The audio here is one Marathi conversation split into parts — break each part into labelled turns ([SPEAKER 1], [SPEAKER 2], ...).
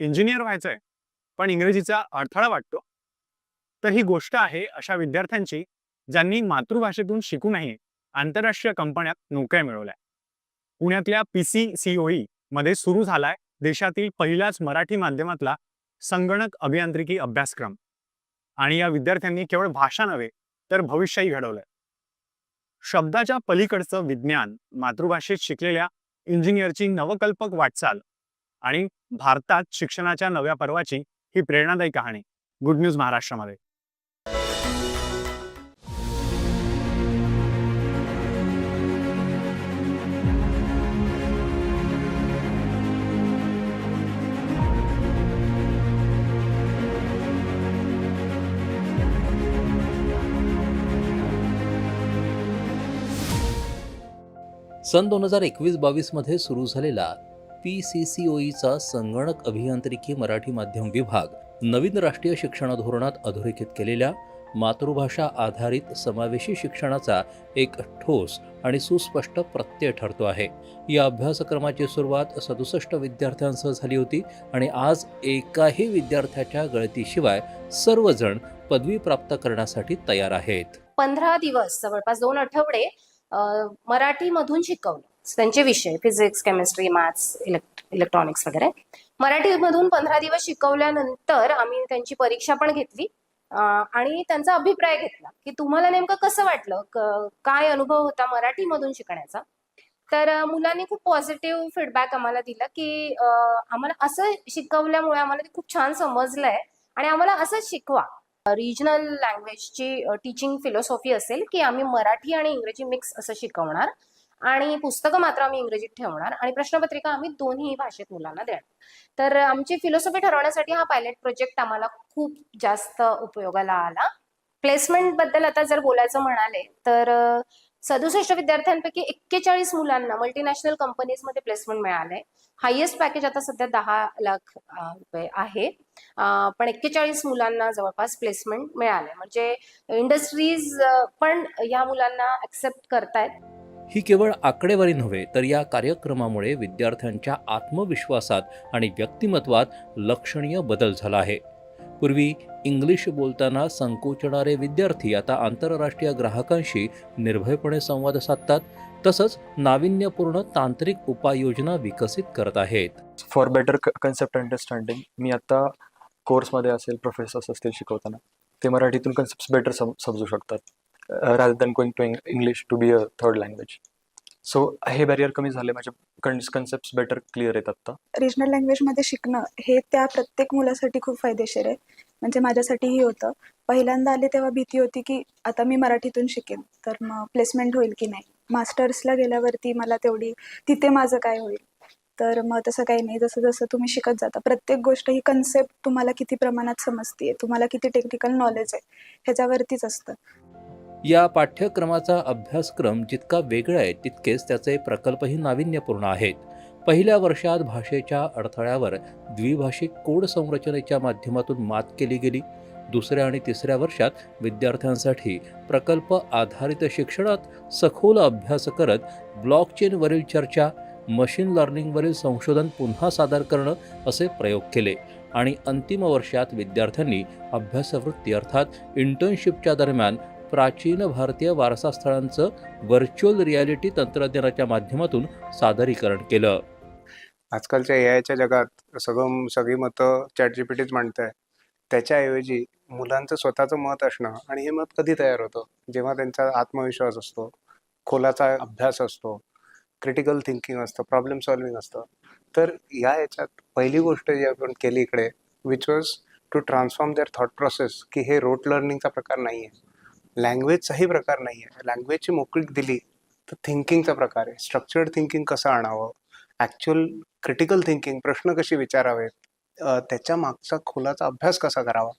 [SPEAKER 1] इंजिनियर व्हायचंय पण इंग्रजीचा अडथळा वाटतो. तर ही गोष्ट आहे अशा विद्यार्थ्यांची ज्यांनी मातृभाषेतून शिकूनही आंतरराष्ट्रीय कंपन्यात नोकऱ्या मिळवल्या. पुण्यातल्या पी सी सीओई मध्ये सुरू झालाय देशातील पहिलाच मराठी माध्यमातला संगणक अभियांत्रिकी अभ्यासक्रम. आणि या विद्यार्थ्यांनी केवळ भाषा नव्हे तर भविष्यही घडवलंय. शब्दाच्या पलीकडचं विज्ञान मातृभाषेत शिकलेल्या इंजिनियरची नवकल्पक वाटचाल आणि भारतात शिक्षणाच्या नव्या पर्वाची ही प्रेरणादायी कहाणी. गुड न्यूज महाराष्ट्रामध्ये.
[SPEAKER 2] सन दोन हजार एकवीस बावीसमध्ये सुरू झालेला पी सी सी ओईचा संगणक अभियांत्रिकी मराठी माध्यम विभाग नवीन राष्ट्रीय शिक्षण धोरणात अधोरेखित केलेल्या मातृभाषा आधारित समावेशी शिक्षणाचा एक ठोस आणि सुस्पष्ट प्रत्यय ठरतो आहे. या अभ्यासक्रमाची सुरुवात सदुसष्ट विद्यार्थ्यांसह झाली होती आणि आज एकाही विद्यार्थ्याच्या गळतीशिवाय सर्वजण पदवी प्राप्त करण्यासाठी तयार आहेत.
[SPEAKER 3] पंधरा दिवस जवळपास दोन आठवडे मराठीमधून शिकवलं. त्यांचे विषय physics chemistry maths elect electronics वगैरे. मराठीमधून पंधरा दिवस शिकवल्यानंतर आम्ही त्यांची परीक्षा पण घेतली. आणि त्यांचा अभिप्राय घेतला की तुम्हाला नेमकं कसं वाटलं? काय अनुभव होता मराठीमधून शिकण्याचा? तर मुलांनी खूप पॉझिटिव्ह फीडबॅक आम्हाला दिला की आम्हाला असं शिकवल्यामुळे आम्हाला ते खूप छान समजलंय. आणि आम्हाला असंच शिकवा. रिजनल लँग्वेजची टीचिंग फिलॉसॉफी असेल की आम्ही मराठी आणि इंग्रजी मिक्स असं शिकवणार. आणि पुस्तकं मात्र आम्ही इंग्रजीत ठेवणार आणि प्रश्नपत्रिका आम्ही दोन्ही भाषेत मुलांना देणार. तर आमची फिलॉसॉफी ठरवण्यासाठी हा पायलट प्रोजेक्ट आम्हाला खूप जास्त उपयोगाला आला. प्लेसमेंटबद्दल आता जर बोलायचं म्हणाले तर सदुसष्ट विद्यार्थ्यांपैकी एक्केचाळीस मुलांना मल्टीनॅशनल कंपनीजमध्ये प्लेसमेंट मिळालंय. हायेस्ट पॅकेज आता सध्या दहा लाख रुपये आहे. पण एक्केचाळीस मुलांना जवळपास प्लेसमेंट मिळाले म्हणजे इंडस्ट्रीज पण या मुलांना ऍक्सेप्ट करतायत.
[SPEAKER 2] ही केवळ आकडेवारी नव्हे तर या कार्यक्रमामुळे विद्यार्थ्यांच्या आत्मविश्वासात आणि व्यक्तिमत्वात लक्षणीय बदल झाला आहे. पूर्वी इंग्लिश बोलताना संकोचणारे विद्यार्थी आता आंतरराष्ट्रीय ग्राहकांशी निर्भयपणे संवाद साधतात तसंच नाविन्यपूर्ण तांत्रिक उपाययोजना विकसित करत आहेत.
[SPEAKER 4] फॉर बेटर कन्सेप्ट अंडरस्टँडिंग मी आता कोर्समध्ये असेल प्रोफेसर्स असतील शिकवताना ते मराठीतून कन्सेप्ट बेटर सम समजू शकतात. Rather than going to English to be a third language so हे बॅरियर कमी झाले माझे कन्सेप्ट बेटर क्लिअर आहेत आत्ता.
[SPEAKER 5] रिजनल लँग्वेजमध्ये शिकणं हे त्या प्रत्येक मुलासाठी खूप फायदेशीर आहे. म्हणजे माझ्यासाठीही होतं. पहिल्यांदा आले तेव्हा भीती होती की आता मी मराठीतून शिकेन तर मग प्लेसमेंट होईल की नाही? मास्टर्सला गेल्यावरती मला तेवढी तिथे माझं काय होईल? तर मग तसं काही नाही. जसं जसं तुम्ही शिकत जाता प्रत्येक गोष्ट ही कन्सेप्ट तुम्हाला किती प्रमाणात समजते तुम्हाला किती टेक्निकल नॉलेज आहे ह्याच्यावरतीच असतं.
[SPEAKER 2] या पाठ्यक्रमाचा अभ्यासक्रम जितका वेगळा आहे तितकेच त्याचे प्रकल्पही नाविन्यपूर्ण आहेत. पहिल्या वर्षात भाषेच्या अडथळ्यावर द्विभाषिक कोड संरचनेच्या माध्यमातून मात केली गेली. दुसऱ्या आणि तिसऱ्या वर्षात विद्यार्थ्यांसाठी प्रकल्प आधारित शिक्षणात सखोल अभ्यास करत ब्लॉकचेनवरील चर्चा मशीन लर्निंगवरील संशोधन पुन्हा सादर करणं असे प्रयोग केले. आणि अंतिम वर्षात विद्यार्थ्यांनी अभ्यासवृत्ती अर्थात इंटर्नशिपच्या दरम्यान प्राचीन भारतीय वारसा स्थळांचं व्हर्च्युअल रियालिटी तंत्रज्ञानाच्या माध्यमातून सादरीकरण केलं.
[SPEAKER 6] आजकालच्या ए आयच्या जगात सगळं सगळी मतं चॅट जी पी टीच त्याच्याऐवजी मुलांचं स्वतःचं मत असणं आणि हे मत कधी तयार होतं? जेव्हा त्यांचा आत्मविश्वास असतो खोलाचा अभ्यास असतो क्रिटिकल थिंकिंग असतं प्रॉब्लेम सॉल्विंग असतं तर या याच्यात पहिली गोष्ट जी आपण केली इकडे which was to transform their thought process की हे रोट लर्निंगचा प्रकार नाही आहे लँग्वेजचाही प्रकार नाही आहे लँग्वेजची मोकळीक दिली तर थिंकिंगचा प्रकार आहे. स्ट्रक्चर्ड थिंकिंग कसं आणावं? ॲक्च्युअल क्रिटिकल थिंकिंग प्रश्न कसे विचारावेत? त्याच्या मागचा खोलाचा अभ्यास कसा करावा?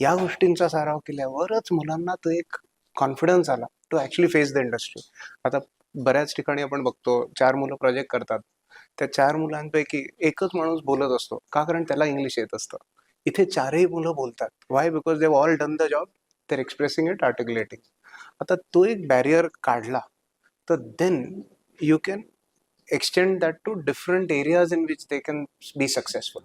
[SPEAKER 6] या गोष्टींचा सराव केल्यावरच मुलांना तो एक कॉन्फिडन्स आला to actually face the industry आता बऱ्याच ठिकाणी आपण बघतो चार मुलं प्रोजेक्ट करतात. त्या चार मुलांपैकी एकच माणूस बोलत असतो. का? कारण त्याला इंग्लिश येत असतं. इथे चारही मुलं बोलतात. Why because they all done the job there expressing it articulating आता तो एक बॅरियर काढला तर then you can extend that to different areas in which they can be successful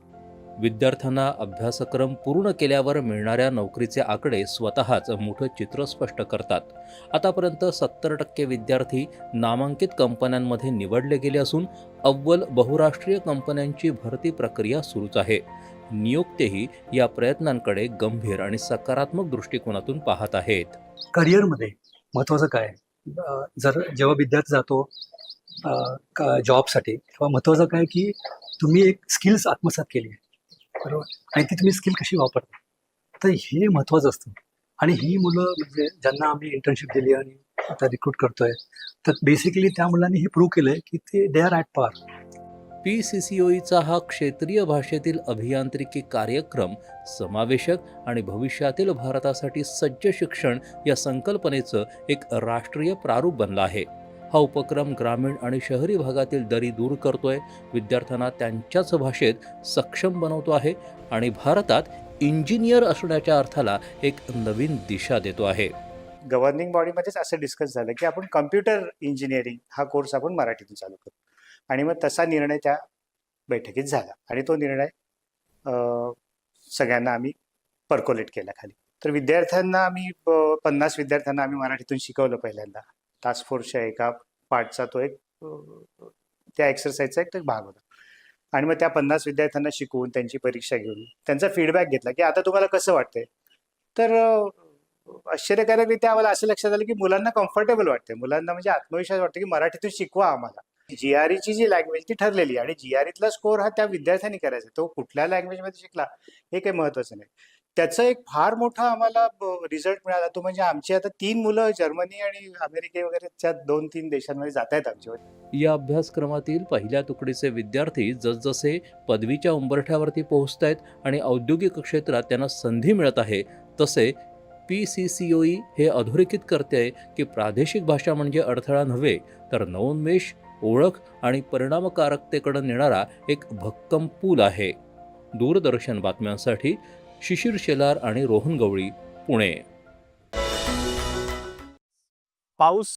[SPEAKER 2] विद्यार्थ्यांना अभ्यासक्रम पूर्ण केल्यावर मिळणाऱ्या नोकरीचे आकडे स्वतःच मोठं चित्र स्पष्ट करतात. आतापर्यंत सत्तर टक्के विद्यार्थी नामांकित कंपन्यांमध्ये निवडले गेले असून अव्वल बहुराष्ट्रीय कंपन्यांची भरती प्रक्रिया सुरूच आहे. नियोक्तेही या प्रयत्नांकडे गंभीर आणि सकारात्मक दृष्टिकोनातून पाहत आहेत.
[SPEAKER 7] करिअरमध्ये महत्त्वाचं काय? जर जेव्हा विद्यार्थी जातो जॉबसाठी तेव्हा महत्त्वाचं काय की तुम्ही एक स्किल्स आत्मसात केली आहे. बरोबर? आणि ती तुम्ही स्किल कशी वापरता? तर हे महत्त्वाचं असतं. आणि ही मुलं म्हणजे ज्यांना आम्ही इंटर्नशिप दिली आणि आता रिक्रूट करतोय तर बेसिकली त्या मुलांनी हे प्रूव्ह केलं की ते they are at par
[SPEAKER 2] P C C ओईचा हा क्षेत्रीय भाषेतील अभियांत्रिकी कार्यक्रम समावेशक आणि भविष्यातील भारतासाठी सज्ज शिक्षण या संकल्पनेचं एक राष्ट्रीय प्रारूप बनला आहे. हा उपक्रम ग्रामीण आणि शहरी भागातील दरी दूर करतोय विद्यार्थ्यांना त्यांच्याच भाषेत सक्षम बनवतो आहे आणि भारतात इंजिनियर असण्याच्या अर्थाला एक नवीन दिशा देतो आहे.
[SPEAKER 8] गव्हर्निंग बॉडीमध्येच असं डिस्कस झालं की आपण कम्प्युटर इंजिनिअरिंग हा कोर्स आपण मराठीतून चालू करू आणि मग तसा निर्णय त्या बैठकीत झाला. आणि तो निर्णय सगळ्यांना आम्ही पर्कोलेट केला खाली. तर विद्यार्थ्यांना आम्ही पन्नास विद्यार्थ्यांना आम्ही मराठीतून शिकवलं पहिल्यांदा. टास्क फोर्सच्या एका पार्टचा तो एक त्या एक्सरसाइजचा एक भाग होता. आणि मग त्या पन्नास विद्यार्थ्यांना शिकवून त्यांची परीक्षा घेऊन त्यांचा फीडबॅक घेतला की आता तुम्हाला कसं वाटतंय? तर अं, आश्चर्यकारकरित्या आम्हाला असं लक्षात आलं की मुलांना कम्फर्टेबल वाटते मुलांना म्हणजे आत्मविश्वास वाटतो की मराठीतून शिकवा आम्हाला. जीआरईची जी लँग्वेज ती ठरलेली आणि जीआरईतला स्कोअर हा त्या विद्यार्थ्यांनी करायचा. तो कुठल्या लँग्वेजमध्ये शिकला हे काही महत्वाचं नाही. त्याचं एक फार मोठा आम्हाला रिझल्ट मिळाला. तो म्हणजे आमची आता तीन मुलं जर्मनी आणि अमेरिके वगैरेच्या दोन तीन देशांमध्ये जात आहेत आमच्या
[SPEAKER 2] या अभ्यासक्रमातील पहिल्या तुकडीचे विद्यार्थी जसजसे पदवीच्या उंबरठ्यावरती पोहोचत आहेत आणि औद्योगिक क्षेत्रात त्यांना संधी मिळत आहे तसे P C C O E हे अधोरेखित करते की प्रादेशिक भाषा म्हणजे अडथळा नव्हे तर नवोन्मेष ओळख आणि परिणामकारकतेकडे नेणारा एक भक्कम पूल आहे. दूरदर्शन बातम्यांसाठी शिशिर शेलार आणि रोहन गवळी पुणे.
[SPEAKER 1] पाऊस